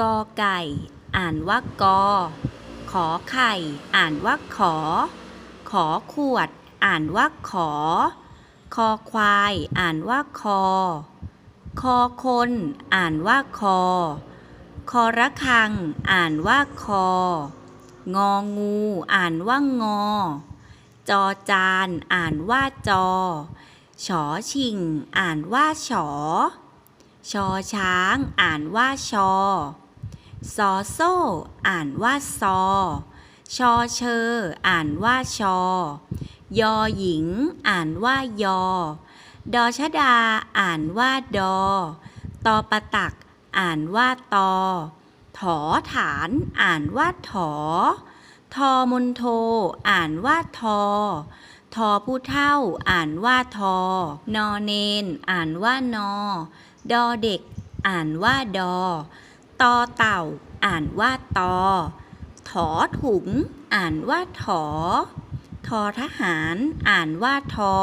กอไก่ อ่านว่ากอ ขอไข่ อ่านว่าขอ ขอขวด อ่านว่าขอ คอควาย อ่านว่าคอ คอคน อ่านว่าคอ คอระฆัง อ่านว่าคอ งองู อ่านว่างอ จอจาน อ่านว่าจอ ฉอชิง อ่านว่าฉอชอช้าง อ่านว่าชอ ซอโซ่ อ่านว่าซอ ชอเชอ อ่านว่าชอ ยอหญิง อ่านว่ายอ ดอชดา อ่านว่าดอ ตอประตัก อ่านว่าตอ ถอฐาน อ่านว่าถอ ทอมนโท อ่านว่าทอทอผู้เท่า อ่านว่าทอ นอเนน อ่านว่านอ ดอเด็ก อ่านว่าดอ ตอเต่า อ่านว่าตอ ถอถุง อ่านว่าถอ ทอทหาร อ่านว่าทอ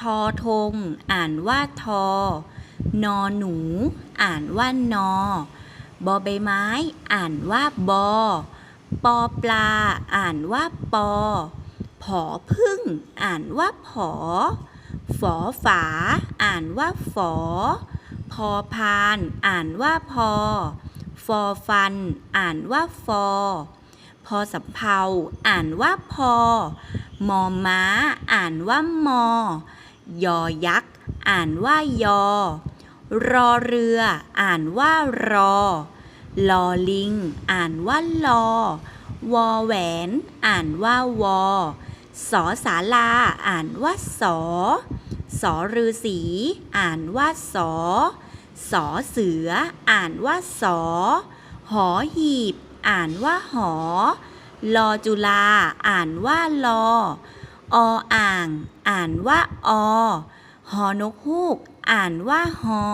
ทอธง อ่านว่าทอ นอหนู อ่านว่านอบอใบไม้ อ่านว่าบอ ปอปลา อ่านว่าปอ ผอพึ่ง อ่านว่าผอ ฝอฝา อ่านว่าฝอ พอพาน อ่านว่าพอ ฟอฟัน อ่านว่าฟอ พอสำเภา อ่านว่าพอ มอม้า อ่านว่ามอ ยอยักษ์ อ่านว่ายอ รอเรือ อ่านว่ารอ ลอลิง อ่านว่าลอ วอแหวน อ่านว่าวอสอสาลา อ่านว่าสอ สอฤาษีอ่านว่าสอ สอเสือ อ่านว่าสอ หอหีบ อ่านว่าหอ ลอจุลา อ่านว่าลอ ออ่าง อ่านว่าอ หอนกฮูก อ่านว่าหอ